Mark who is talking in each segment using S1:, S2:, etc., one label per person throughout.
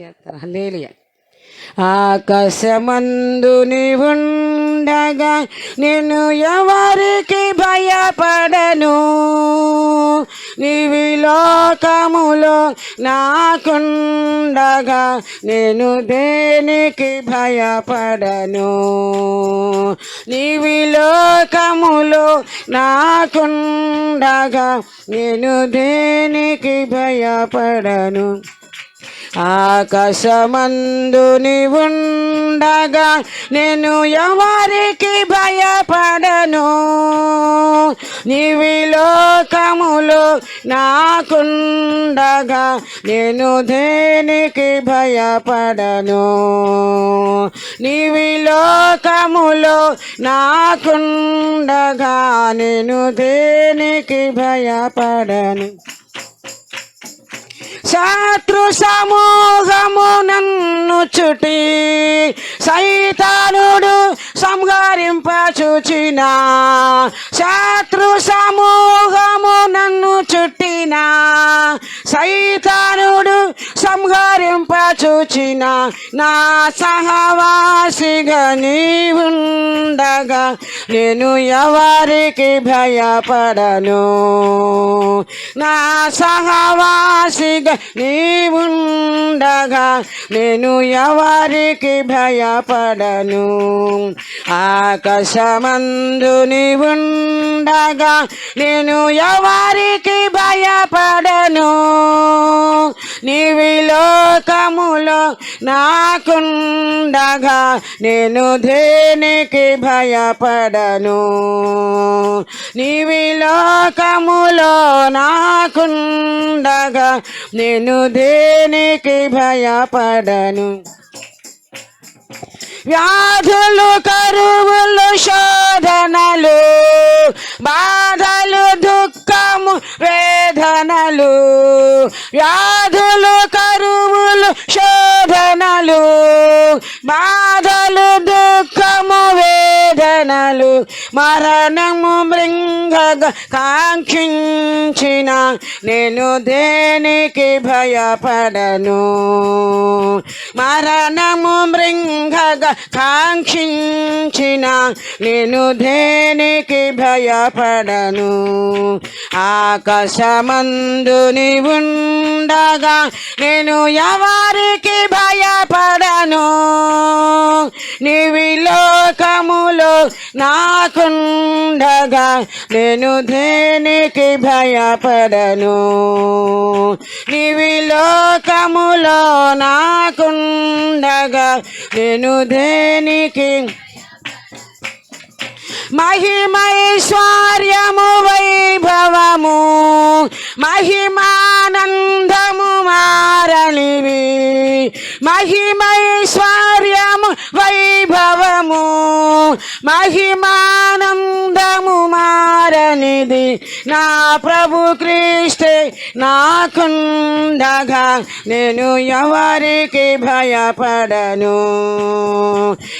S1: చేస్తారు? హల్లేలుయా. ఆకాశమందు ఉండగా నేను ఎవరికి భయపడను? నీవి లోకములో నాకుండగా నేను దేనికి భయపడను? నీవి లోకములో నాకుండగా నేను దేనికి భయపడను? ఆకాశమందు ఉండగా నేను ఎవరికి భయపడను? నీవి లోకములో నాకుండగా నేను దేనికి భయపడను? నీవి లోకములో నాకుండగా నేను దేనికి భయపడను? శత్రు సమూహము నన్ను చుటి సైతానుడు సంగారింపచుచిన శత్రు సమూహము నన్ను చుట్టిన సైతానుడు సంహరింపచూచిన నా సహవాసిగా నీవుండగా నేను ఎవరికి భయపడను? నా సహవాసిగా నీవుండగా నేను ఎవరికి భయపడను? ఆకాశమందు ఉండగా నేను ఎవరికి భయపడను? లోకములో నాకుండగా నేను దేనికి భయపడను? నీవి లోకములో నాకుండగా నేను దేనికి భయపడను? వ్యాధులు కరువులు శోధనలు బాధలు దుఃఖము వేదనలు వ్యాధులు కరు శోధనలు వేదనలు మరణము మృంగ కాంక్షించిన నేను దేనికి భయపడను? మరణము మృంగగ కాంక్షించిన నేను దేనికి భయపడను? ఆకాశమందు ఉండగా నేను ఎవరికి భయపడను? నీవిలో లోకములో నాకుండగా నేను దేనికి భయపడను? నీవి లోకములో నాకుండగా నేను దేనికి మహిమైశ్వర్యము వైభవము? మహిమానందము మారనివి? మహిమైశ్వర్యము వైభవము మహిమానందము మారనిది. నా ప్రభు క్రీస్తే నాకుండగా నేను ఎవరికి భయపడను.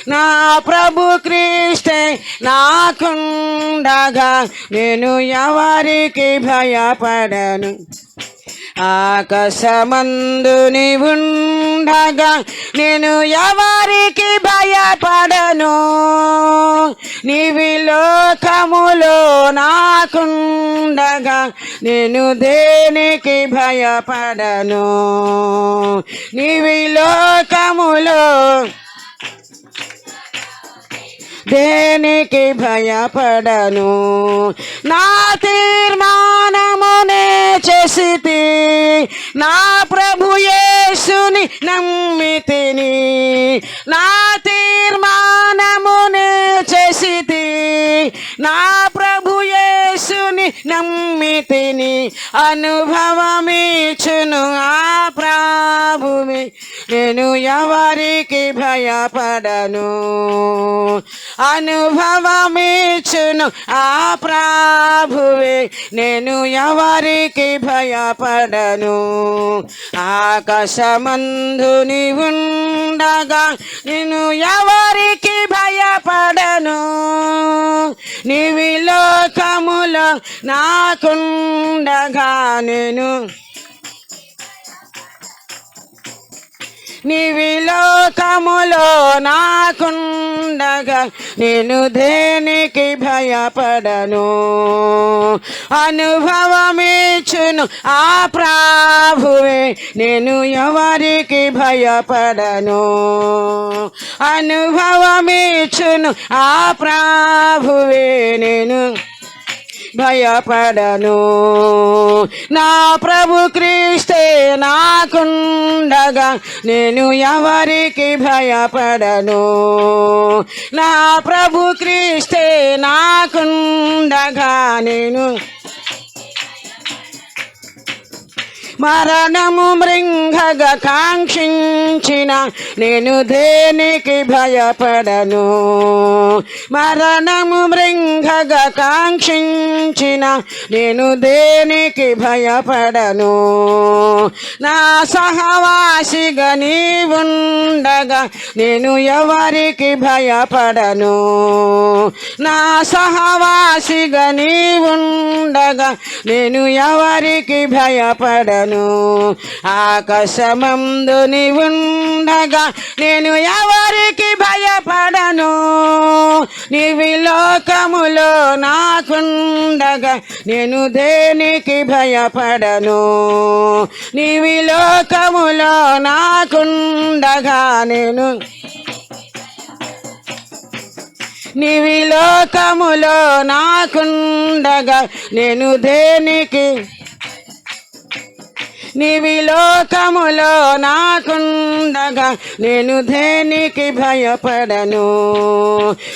S1: నా ప్రభు క్రీస్తే నాకుండగా నేను ఎవరికి భయపడను. ఆకాశమందు ఉండగా నేను ఎవరికి భయపడను? నీవి లోకములో నాకుండగా నేను దేనికి భయపడను? నీవి లోకములో దేనికి భయపడను? నా తీర్మా చేసితి. నా ప్రభు యేసుని నమ్మితిని. నా తీర్మానమునే చేసితి. నా ప్రభు యేసుని నమ్మితిని. అనుభవమిచ్చును ఆ ప్రభువి. నేను ఎవరికి భయపడను? అనుభవమిచ్చును ఆ ప్రాభువే నేను ఎవరికి భయపడను? ఆకాశమందు ఉండగా నేను ఎవరికి భయపడను? నీవి లోకములో నాకుండగా నేను. నీవి లోకములో నాకుండగా నేను దేనికి భయపడను? అనుభవమిచ్చును ఆ ప్రాభువే నేను ఎవరికి భయపడను? అనుభవమిచ్చును ఆ ప్రాభువే నేను భయపడను. నా ప్రభు క్రీస్తే నాకుండగా నేను ఎవరికి భయపడను. నా ప్రభు క్రీస్తే నాకుండగా నేను మరణము మృంగగ కాంక్షించిన నేను దేనికి భయపడను? మరణము మృంగగ కాంక్షించిన నేను దేనికి భయపడను? నా సహవాసిగా నీవుండగా నేను ఎవరికి భయపడను? నా సహవాసిగా నీవుండగా నేను ఎవరికి భయపడను? ఆకశముందుని ఉండగా నేను ఎవరికి భయపడను? నీవి లోకములో నాకుండగా నేను దేనికి భయపడను? నీవి లోకములో నాకుండగా నేను నీవి లోకములో నాకుండగా నేను దేనికి నీవి లోకములో నాకుండగా నేను దేనికి భయపడను?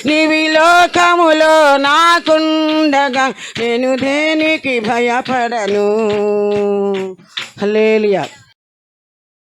S1: నీవి లోకములో నాకుండగా నేను దేనికి భయపడను? లేలియా